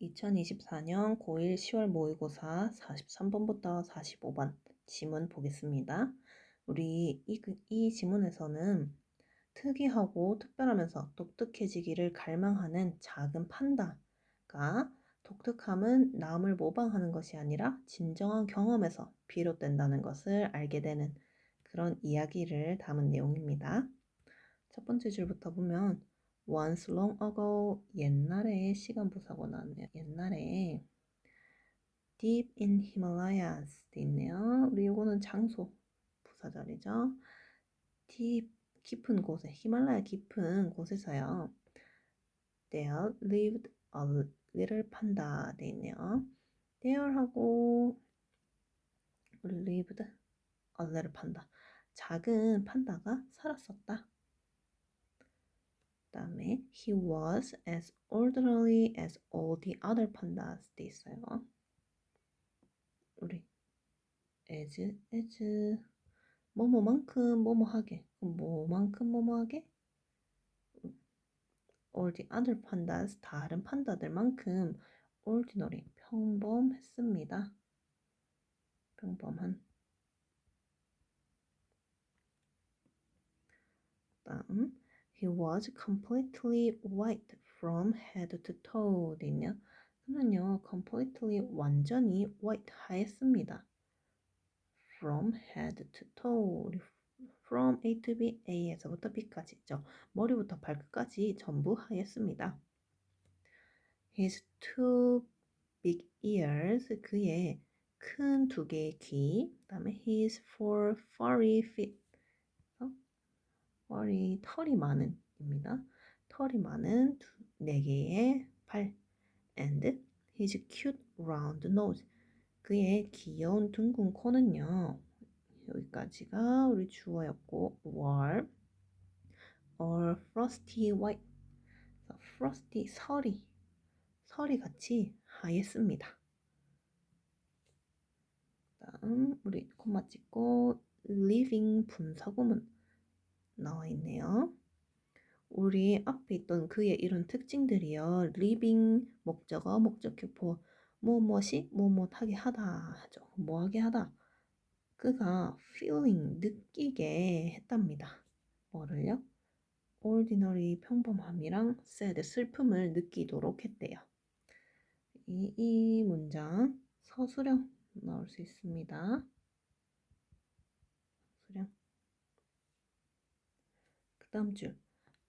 2024년 고1 10월 모의고사 43번부터 45번 지문 보겠습니다. 우리 이, 그- 이 지문에서는 특이하고 특별하면서 독특해지기를 갈망하는 작은 판다가 독특함은 남을 모방하는 것이 아니라 진정한 경험에서 비롯된다는 것을 알게 되는 그런 이야기를 담은 내용입니다. 첫 번째 줄부터 보면 once long ago 옛날에 시간 부사고 나왔네요. 옛날에 deep in Himalayas 돼 있네요. 우리 요거는 장소 부사 자리죠. deep 깊은 곳에 히말라야 깊은 곳에서요. There lived a little panda 돼 있네요. There하고 우리 lived a little panda 작은 판다가 살았었다. 그다음에 he was as orderly as all the other pandas 돼 있어요. 우리 as as 뭐뭐만큼 뭐뭐하게 뭐만큼 뭐뭐하게 all the other pandas 다른 판다들만큼 ordinary 평범했습니다. 평범한 다음 He was completely white from head to toe 돼 있네요. 그러면요, completely 완전히 white 하였습니다. From head to toe. from A to B, A에서부터 B까지 있죠. 머리부터 발끝까지 전부 하였습니다. His two big ears, 그의 큰 두 개의 귀, 그다음에 his four furry feet, 털이 털이 많은 입니다. 털이 많은 두, 네 개의 팔 and his cute round nose 그의 귀여운 둥근 코는요. 여기까지가 우리 주어였고 were or frosty white frosty 설이 설이 같이 하였습니다. 다음 우리 콤마 찍고 living 분사구문 나와 있네요. 우리 앞에 있던 그의 이런 특징들이요. living 목적어, 목적격보 무엇이 무엇하게 하다 하죠. 뭐하게 하다. 그가 feeling 느끼게 했답니다. 뭐를요? ordinary 평범함이랑 sad 슬픔을 느끼도록 했대요. 이, 이 문장 서술형 나올 수 있습니다. 서술형. 그 다음 줄.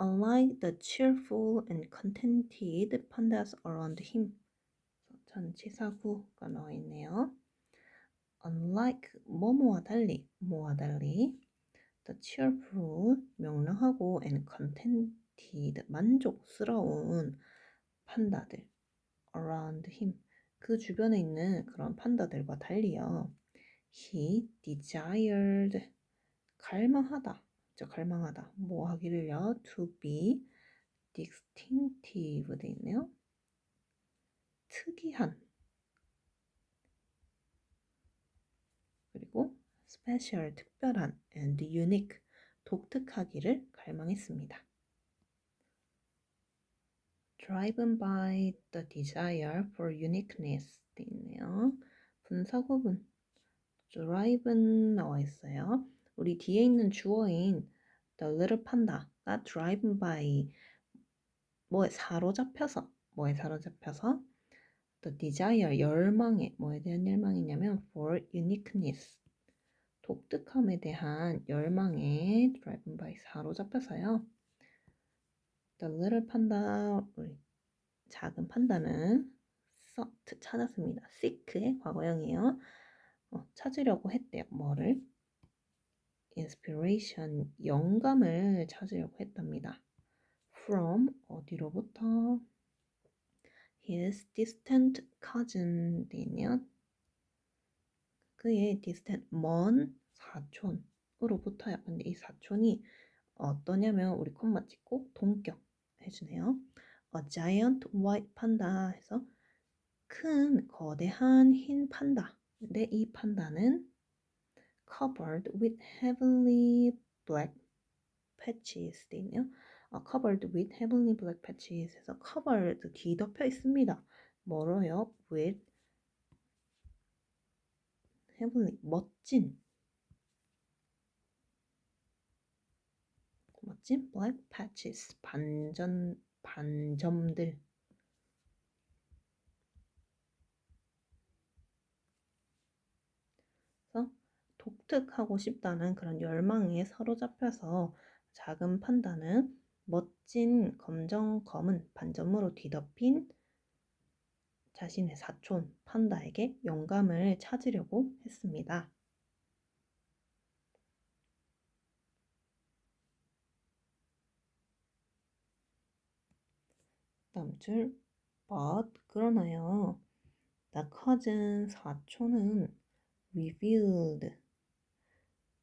Unlike the cheerful and contented pandas around him. 전치사구가 나와 있네요. Unlike 뭐뭐와 달리, 뭐와 달리, the cheerful 명랑하고 and contented 만족스러운 판다들 around him 그 주변에 있는 그런 판다들과 달리요. He desired 갈망하다 저 갈망하다 뭐 하기를요 to be distinctive 돼 있네요 특이한 그리고 special 특별한 and unique 독특하기를 갈망했습니다 driven by the desire for uniqueness 돼 있네요 분사구분 driven 나와 있어요 우리 뒤에 있는 주어인 the little panda가 driven by 뭐에 사로잡혀서 뭐에 사로잡혀서 the desire 열망에 뭐에 대한 열망이냐면 for uniqueness 독특함에 대한 열망에 driven by 사로잡혀서요. the little panda 우리 작은 판다는 sought 찾았습니다. seek의 과거형이에요. 어, 찾으려고 했대요. 뭐를? Inspiration, 영감을 찾으려고 했답니다. from 어디로부터? his distant cousin 있네요. 그의 distant 먼 사촌으로부터요. 근데 이 사촌이 어떠냐면 우리 콤마 찍고 동격 해주네요. A giant white panda 해서 큰 거대한 흰 판다. 근데 이 판다는 covered with heavily black patches 돼 있네요. 어, covered with heavily black patches 해서 covered 뒤덮여 있습니다. 멀어요. with heavenly 멋진 멋진 black patches 반전 반점들 그래서 독특하고 싶다는 그런 열망에 사로잡혀서 작은 판다는 멋진 검정 검은 반점으로 뒤덮인 자신의 사촌 판다에게 영감을 찾으려고 했습니다. 다음 줄 but 그러나요. The cousin 사촌은 revealed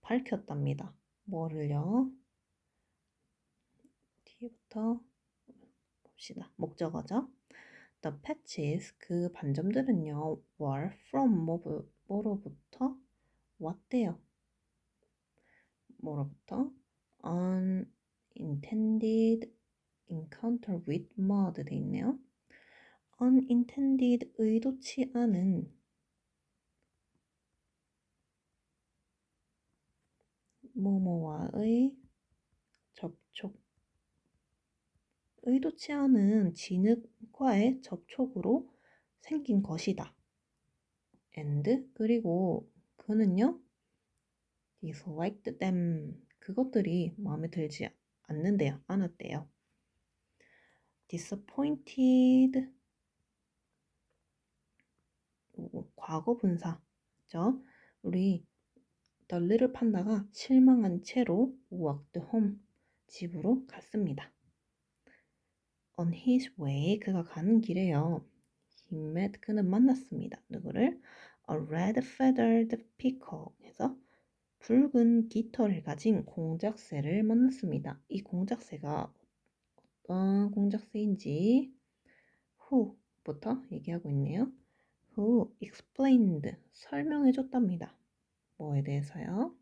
밝혔답니다. 뭐를요? 뒤부터 봅시다. 목적어죠. The patches 그 반점들은요 were from 뭐, 뭐로부터 왔대요. 뭐로부터 unintended encounter with mud 돼 있네요. unintended 의도치 않은 뭐뭐와의 접촉 의도치 않은 진흙과의 접촉으로 생긴 것이다. and 그리고 그는요 disliked them 그것들이 마음에 들지 않는데요. 않았대요. disappointed 과거 분사죠. 우리 The Little 판다가 실망한 채로 walked home 집으로 갔습니다. On his way 그가 가는 길에요. He met 그는 만났습니다. 누구를? A red feathered peacock 해서 붉은 깃털을 가진 공작새를 만났습니다. 이 공작새가 어떤 공작새인지 who부터 얘기하고 있네요. who explained 설명해 줬답니다. 뭐에 대해서요?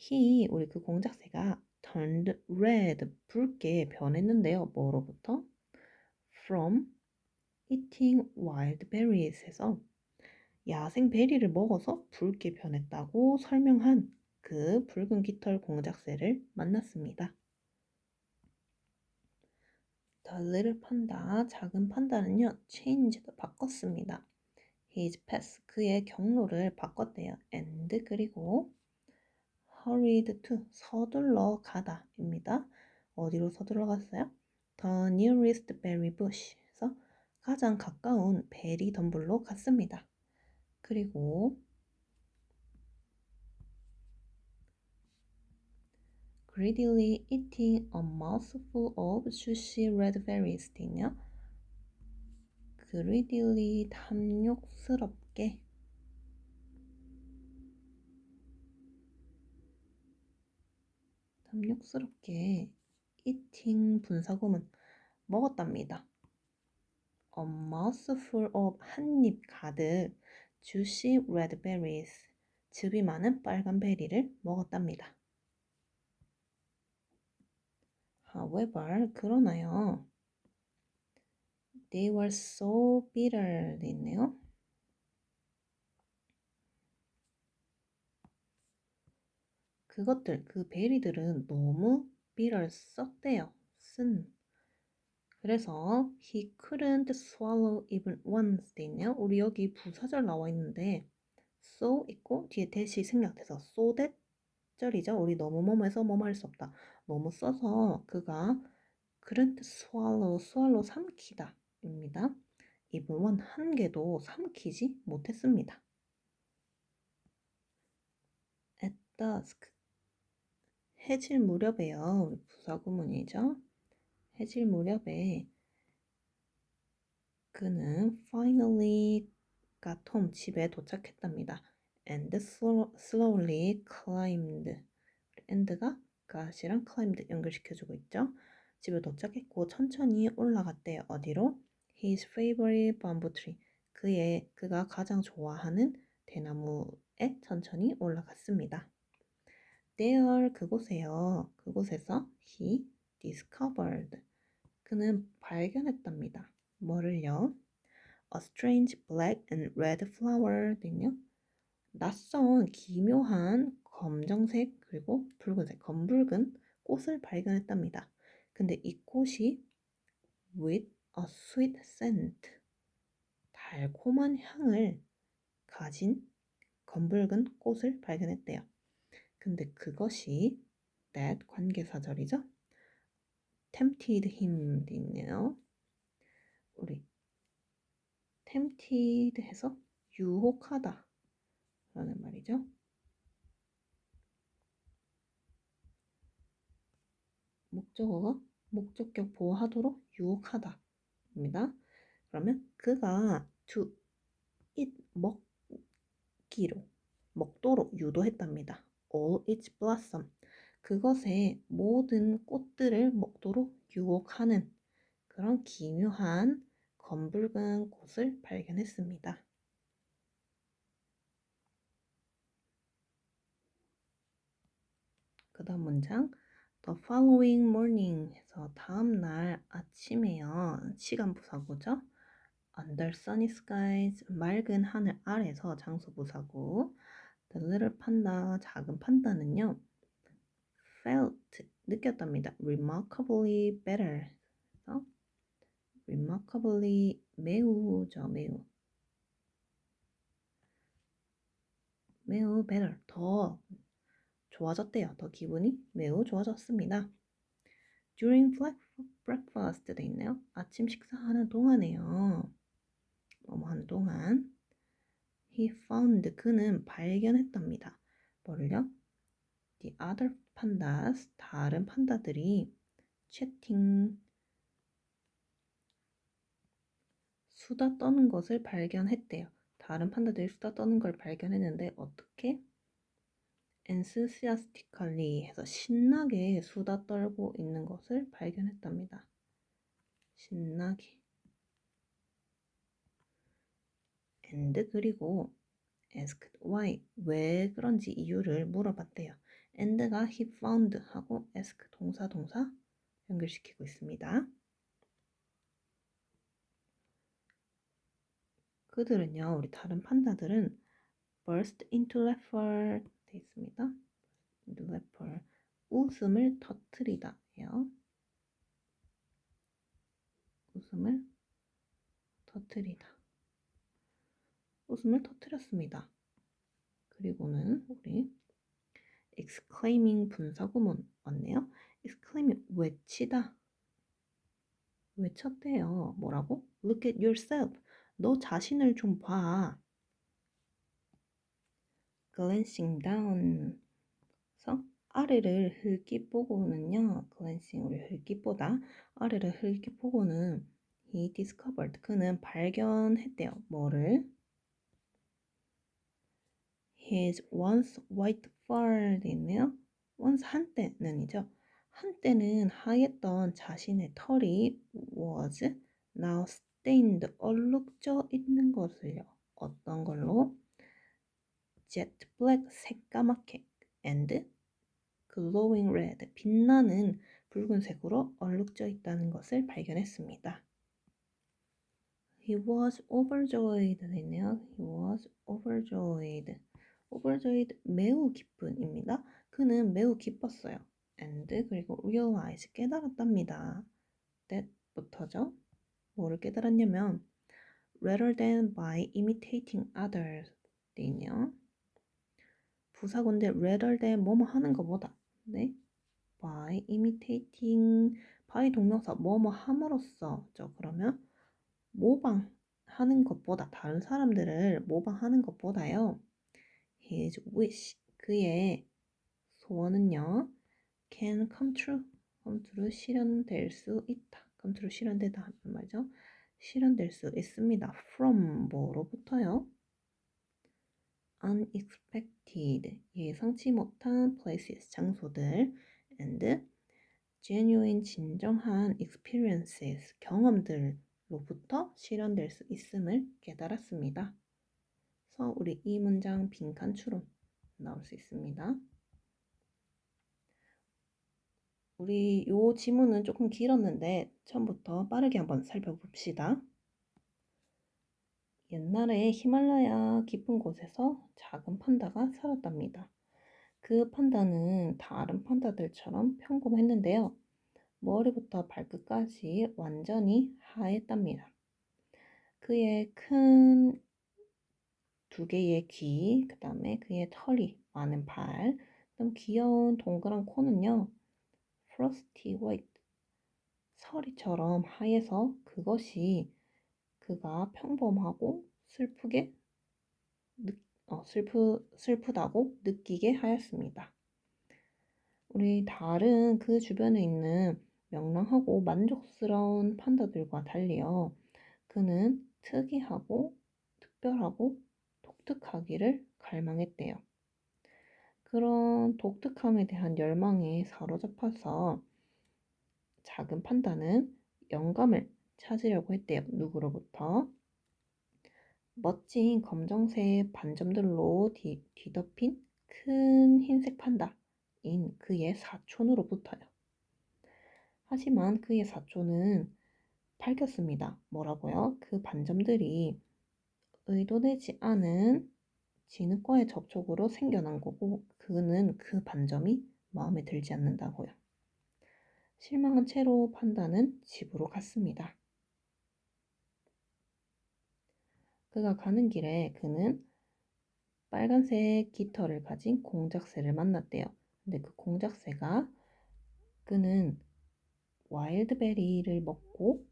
he 우리 그 공작새가 turned red 붉게 변했는데요. 뭐로부터? from eating wild berries에서 야생 베리를 먹어서 붉게 변했다고 설명한 그 붉은 깃털 공작새를 만났습니다. The little panda, 작은 판다는요, changed, 바꿨습니다. His path, 그의 경로를 바꿨대요. and, 그리고 hurried to, 서둘러 가다입니다. 어디로 서둘러 갔어요? The nearest berry bush에서 가장 가까운 베리 덤불로 갔습니다. 그리고 greedily eating a mouthful of juicy red berries 있냐? Greedily 탐욕스럽게 탐욕스럽게 eating 분사구문 먹었답니다. A mouthful of 한 입 가득 juicy red berries 즙이 많은 빨간 베리를 먹었답니다. However, 그러나요. They were so bitter 돼 있네요. 그것들, 그 베리들은 너무 bitter 썩대요. 쓴. 그래서 he couldn't swallow even once 돼 있네요. 우리 여기 부사절 나와 있는데 so 있고 뒤에 대시 생략돼서 so that 절이죠. 우리 너무 뭐뭐해서 뭐뭐 할수 없다. 너무 써서 그가 couldn't swallow, swallow 삼키다 입니다. even one 한 개도 삼키지 못했습니다. at dusk 해질 무렵에요. 부사구문이죠. 해질 무렵에 그는 finally got 집에 도착했답니다. and slowly climbed and가 got이랑 climbed 연결시켜주고 있죠. 집에 도착했고 천천히 올라갔대요. 어디로? His favorite bamboo tree. 그의 그가 가장 좋아하는 대나무에 천천히 올라갔습니다. There 그곳에요. 그곳에서 he discovered 그는 발견했답니다. 뭐를요? A strange black and red flower는요. 낯선 기묘한 검정색 그리고 붉은색 검붉은 꽃을 발견했답니다. 근데 이 꽃이 with a sweet scent 달콤한 향을 가진 검붉은 꽃을 발견했대요. 근데 그것이 that 관계사절이죠. tempted him 돼 있네요. 우리 tempted 해서 유혹하다 라는 말이죠. 목적어가 목적격 보호하도록 유혹하다 입니다. 그러면 그가 to eat 먹기로 먹도록 유도했답니다. all its blossom 그것의 모든 꽃들을 먹도록 유혹하는 그런 기묘한 검붉은 꽃을 발견했습니다. 그 다음 문장 The following morning 해서 다음 날 아침에요. 시간 부사구죠. Under sunny skies 맑은 하늘 아래서 장소 부사구 The little panda 작은 판다는요. felt 느꼈답니다. remarkably better 그래서 remarkably 매우죠 매우 매우 better 더 좋아졌대요. 더 기분이 매우 좋아졌습니다. During breakfast 돼 있네요. 아침 식사하는 동안에요. 뭐뭐 하는 동안 he found 그는 발견했답니다. 뭐를요? The other pandas 다른 판다들이 chatting 수다 떠는 것을 발견했대요. 다른 판다들이 수다 떠는 걸 발견했는데 어떻게? Enthusiastically 해서 신나게 수다 떨고 있는 것을 발견했답니다. 신나게. and 그리고 asked why 왜 그런지 이유를 물어봤대요. and가 he found 하고 ask 동사 동사 연결시키고 있습니다. 그들은요, 우리 다른 판다들은 burst into laughter 돼 있습니다. laughter 웃음을 터트리다예요. 웃음을 터트리다. 웃음을 터트렸습니다. 그리고는 우리 exclaiming 분사구문 왔네요. exclaiming 외치다. 외쳤대요. 뭐라고? Look at yourself. 너 자신을 좀 봐. Glancing down. 그래서 아래를 흘기 보고는요. glancing 우리 흘기 보다. 아래를 흘기 보고는 he discovered. 그는 발견했대요. 뭐를? his once white fur 있네요. once 한때는이죠. 한때는 하였던 자신의 털이 was now stained 얼룩져 있는 것을요. 어떤 걸로? Jet black 새까맣게 and glowing red 빛나는 붉은색으로 얼룩져 있다는 것을 발견했습니다. He was overjoyed 했네요. He was overjoyed. overjoyed 매우 기쁜입니다. 그는 매우 기뻤어요. and 그리고 realize 깨달았답니다. that부터죠. 뭐를 깨달았냐면 rather than by imitating others 돼 있네요. 부사군데 rather than 뭐뭐 하는 것보다. 네. By imitating. By 동명사 뭐뭐 함으로써죠. 그러면 모방하는 것보다 다른 사람들을 모방하는 것보다요. his wish 그의 소원은요. Can come true. Come true 실현될 수 있다. Come true 실현되다 말이죠. 실현될 수 있습니다. From 뭐로부터요 unexpected 예상치 못한 places 장소들 and genuine 진정한 experiences 경험들로부터 실현될 수 있음을 깨달았습니다. 그래서 우리 이 문장 빈칸 추론 나올 수 있습니다. 우리 요 지문은 조금 길었는데 처음부터 빠르게 한번 살펴봅시다. 옛날에 히말라야 깊은 곳에서 작은 판다가 살았답니다. 그 판다는 다른 판다들처럼 평범했는데요. 머리부터 발끝까지 완전히 하였답니다. 그의 큰 두 개의 귀, 그 다음에 그의 털이 많은 발, 그다음 귀여운 동그란 코는요. 프로스티 화이트, 서리처럼 하얘서 그것이 그가 평범하고 슬프게 느, 어, 슬프, 슬프다고 느끼게 하였습니다. 우리 다른 그 주변에 있는 명랑하고 만족스러운 판다들과 달리요. 그는 특이하고 특별하고 독특하기를 갈망했대요. 그런 독특함에 대한 열망에 사로잡혀서 작은 판다는 영감을 찾으려고 했대요. 누구로부터? 멋진 검정색 반점들로 뒤, 뒤덮인 큰 흰색 판다인 그의 사촌으로부터요. 하지만 그의 사촌은 밝혔습니다. 뭐라고요? 그 반점들이 의도되지 않은 진흙과의 접촉으로 생겨난 거고 그는 그 반점이 마음에 들지 않는다고요. 실망한 채로 판다는 집으로 갔습니다. 그가 가는 길에 그는 빨간색 깃털을 가진 공작새를 만났대요. 근데 그 공작새가 그는 와일드베리를 먹고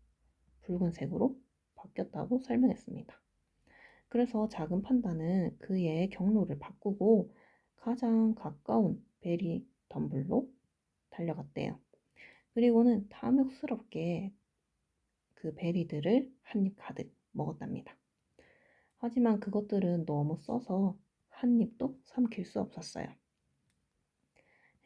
붉은색으로 바뀌었다고 설명했습니다. 그래서 작은 판다는 그의 경로를 바꾸고 가장 가까운 베리 덤블로 달려갔대요. 그리고는 탐욕스럽게 그 베리들을 한 입 가득 먹었답니다. 하지만 그것들은 너무 써서 한 입도 삼킬 수 없었어요.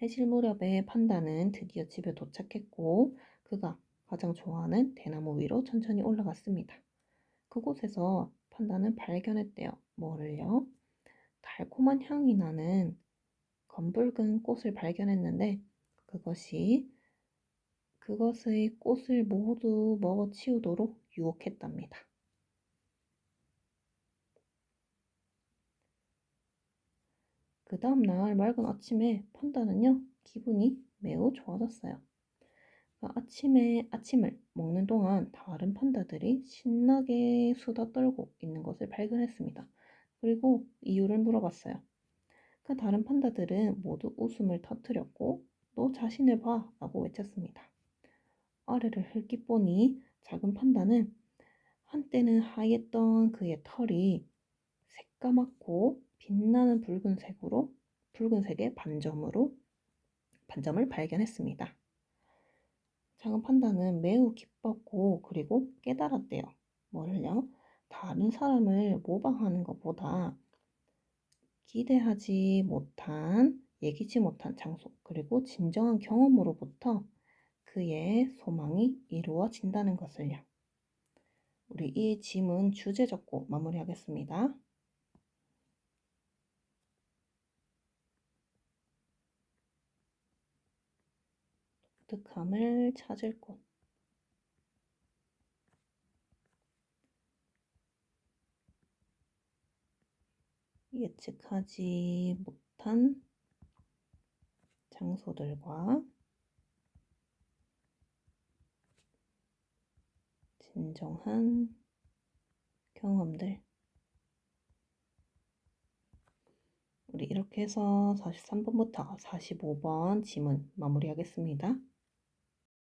해질 무렵에 판다는 드디어 집에 도착했고 그가 가장 좋아하는 대나무 위로 천천히 올라갔습니다. 그곳에서 판다는 발견했대요. 뭐를요? 달콤한 향이 나는 검붉은 꽃을 발견했는데 그것이 그것의 꽃을 모두 먹어치우도록 유혹했답니다. 그 다음날 맑은 아침에 판다는요, 기분이 매우 좋아졌어요. 그 아침에 아침을 먹는 동안 다른 판다들이 신나게 수다 떨고 있는 것을 발견했습니다. 그리고 이유를 물어봤어요. 그 다른 판다들은 모두 웃음을 터뜨렸고 너 자신을 봐 라고 외쳤습니다. 아래를 흘낏 보니 작은 판다는 한때는 하였던 그의 털이 새까맣고 빛나는 붉은색으로 붉은색의 반점으로 반점을 발견했습니다. 작은 판다는 매우 기뻤고 그리고 깨달았대요. 뭐를요? 다른 사람을 모방하는 것보다 기대하지 못한 예기치 못한 장소 그리고 진정한 경험으로부터 그의 소망이 이루어진다는 것을요. 우리 이 짐은 주제 적고 마무리하겠습니다. 독특함을 찾을 곳. 예측하지 못한 장소들과 진정한 경험들. 우리 이렇게 해서 43번부터 45번 지문 마무리하겠습니다.